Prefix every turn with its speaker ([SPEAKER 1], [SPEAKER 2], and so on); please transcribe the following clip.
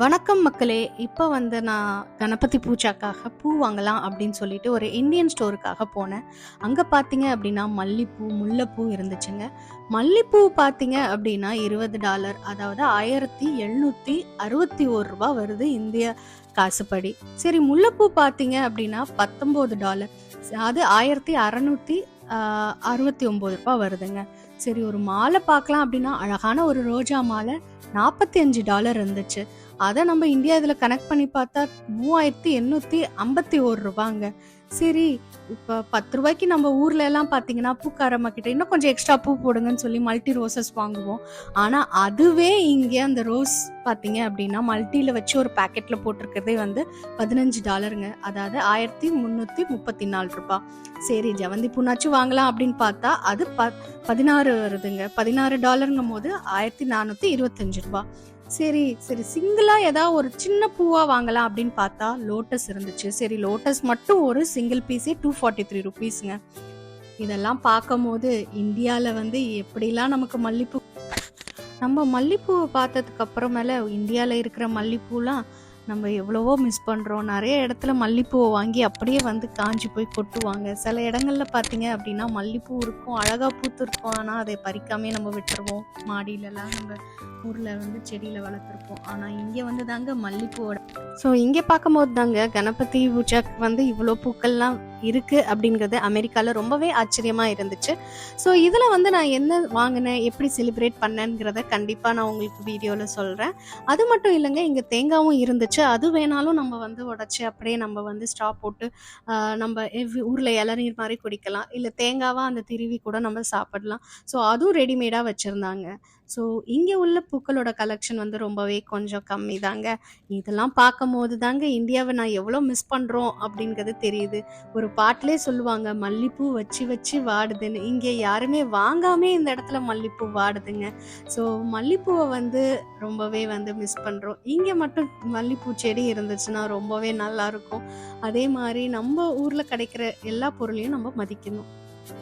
[SPEAKER 1] வணக்கம் மக்களே. இப்போ வந்து நான் கணபதி பூஜாக்காக பூ வாங்கலாம் அப்படின்னு சொல்லிட்டு ஒரு இந்தியன் ஸ்டோருக்காக போனேன். அங்கே பார்த்தீங்க அப்படின்னா மல்லிப்பூ முல்லைப்பூ இருந்துச்சுங்க. மல்லிப்பூ பார்த்தீங்க அப்படின்னா இருபது டாலர். அதாவது ஆயிரத்தி எழுநூற்றி அறுபத்தி ஒரு ரூபா வருது இந்திய காசுப்படி சரி முல்லைப்பூ பார்த்தீங்க அப்படின்னா பத்தொம்போது டாலர். அது ஆயிரத்தி அறநூற்றி அறுபத்தி ஒம்பது ரூபா வருதுங்க. சரி ஒரு மாலை பார்க்கலாம் அப்படின்னா அழகான ஒரு ரோஜா மாலை நாற்பத்தி அஞ்சு டாலர் இருந்துச்சு. அதை நம்ம இந்தியா இதில் கனெக்ட் பண்ணி பார்த்தா மூவாயிரத்தி எண்ணூற்றி ஐம்பத்தி ஒரு ரூபாங்க. சரி இப்போ பத்து ரூபாய்க்கு நம்ம ஊர்ல எல்லாம் பார்த்தீங்கன்னா பூக்காரம்மா கிட்ட இன்னும் கொஞ்சம் எக்ஸ்ட்ரா பூ போடுங்கன்னு சொல்லி மல்டி ரோசஸ் வாங்குவோம். ஆனால் அதுவே இங்கே அந்த ரோஸ் பார்த்தீங்க அப்படின்னா மல்டியில் வச்சு ஒரு பேக்கெட்டில் போட்டிருக்கிறதே வந்து பதினஞ்சு டாலருங்க அதாவது ஆயிரத்தி முந்நூற்றி முப்பத்தி நாலு ரூபாய். சரி ஜவந்தி பூனாச்சும் வாங்கலாம் அப்படின்னு பார்த்தா அது ப பதினாறு வருதுங்க. பதினாறு டாலருங்கும் போது ஆயிரத்தி நானூற்றி இருபத்தஞ்சு ரூபாய். சரி சரி சிங்கிளா ஏதாவது ஒரு சின்ன பூவா வாங்கலாம் அப்படின்னு பார்த்தா லோட்டஸ் இருந்துச்சு. சரி லோட்டஸ் மட்டும் ஒரு சிங்கிள் பீஸே டூ ஃபார்ட்டி த்ரீ ருபீஸுங்க இதெல்லாம் பார்க்கும் போது இந்தியாவில் வந்து எப்படிலாம் நமக்கு மல்லிப்பூ நம்ம மல்லிப்பூவை பார்த்ததுக்கு அப்புறமேல இந்தியாவில் இருக்கிற மல்லிப்பூலாம் நம்ம எவ்வளவோ மிஸ் பண்ணுறோம் நிறைய இடத்துல மல்லிப்பூவை வாங்கி அப்படியே வந்து காஞ்சி போய் கொட்டுவாங்க. சில இடங்கள்ல பார்த்தீங்க அப்படின்னா மல்லிப்பூ இருக்கும் அழகாக பூத்து இருக்கும் ஆனால் அதை பறிக்காமே நம்ம விட்டுருவோம். மாடியிலலாம் நம்ம ஊரில் வந்து செடியில் வளர்த்துருப்போம். ஆனால் இங்கே வந்து தாங்க மல்லிப்பூவோட ஸோ இங்கே பார்க்கும்போது தாங்க கணபதி பூஜாக்கு வந்து இவ்வளோ பூக்கள்லாம் இருக்குது அப்படிங்கிறது அமெரிக்காவில் ரொம்பவே ஆச்சரியமாக இருந்துச்சு. ஸோ இதில் வந்து நான் என்ன வாங்கினேன் எப்படி செலிப்ரேட் பண்ணேங்கிறத கண்டிப்பாக நான் உங்களுக்கு வீடியோவில் சொல்கிறேன் அது மட்டும் இல்லைங்க இங்கே தேங்காவும் இருந்துச்சு. அது வேணாலும் நம்ம வந்து உடச்சி அப்படியே நம்ம வந்து ஸ்டா போட்டு நம்ம நம்ம ஊரில் இளநீர் மாதிரி குடிக்கலாம். இல்லை தேங்காவாக அந்த திருவி கூட நம்ம சாப்பிடலாம். ஸோ அதுவும் ரெடிமேடாக வச்சுருந்தாங்க. ஸோ இங்கே உள்ள பூக்களோட கலெக்ஷன் வந்து ரொம்பவே கொஞ்சம் கம்மி தாங்க இதெல்லாம் பார்க்கும் போது தாங்க இந்தியாவை நான் எவ்வளோ மிஸ் பண்ணுறோம் அப்படிங்கிறது தெரியுது. ஒரு பாட்டிலே சொல்லுவாங்க மல்லிப்பூ வச்சு வச்சு வாடுதுன்னு. இங்கே யாருமே வாங்காமே இந்த இடத்துல மல்லிப்பூ வாடுதுங்க. ஸோ மல்லிப்பூவை வந்து ரொம்பவே வந்து மிஸ் பண்ணுறோம் இங்கே மட்டும் மல்லிப்பூ செடி இருந்துச்சுன்னா ரொம்பவே நல்லா இருக்கும். அதே மாதிரி நம்ம ஊரில் கிடைக்கிற எல்லா பொருளையும் நம்ம மதிக்கணும்.